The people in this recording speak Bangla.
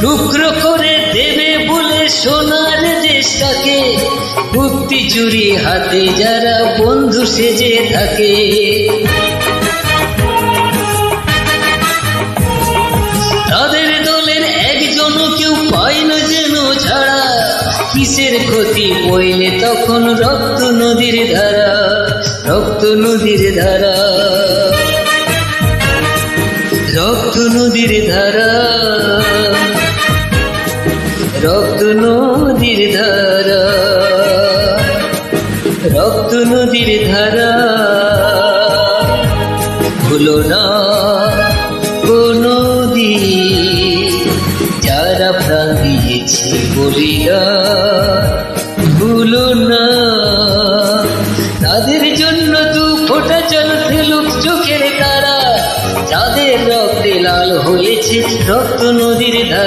টুকরো করে দেবে বলে সোনার দেশটাকে। মুক্তি চুরি হাতে যারা বন্ধু সেজে থাকে। তাদের দলের কেউ পায় না যেন ছাড়া কিসের ক্ষতি পইলে তখন রক্ত নদীর ধারা, রক্ত নদীর ধারা। রক্ত নদীর ধারা। রক্ত নদীর ধারা, রক্ত নদীর ধারা। ভুলো না কোনো যারা প্রাণ দিয়েছে বলিয়া। ভুলো না, তাদের জন্য দু ফোটা জল ফেলুক চোখের তারা। যাদের রক্তে লাল হয়েছে, রক্ত নদীর ধারা।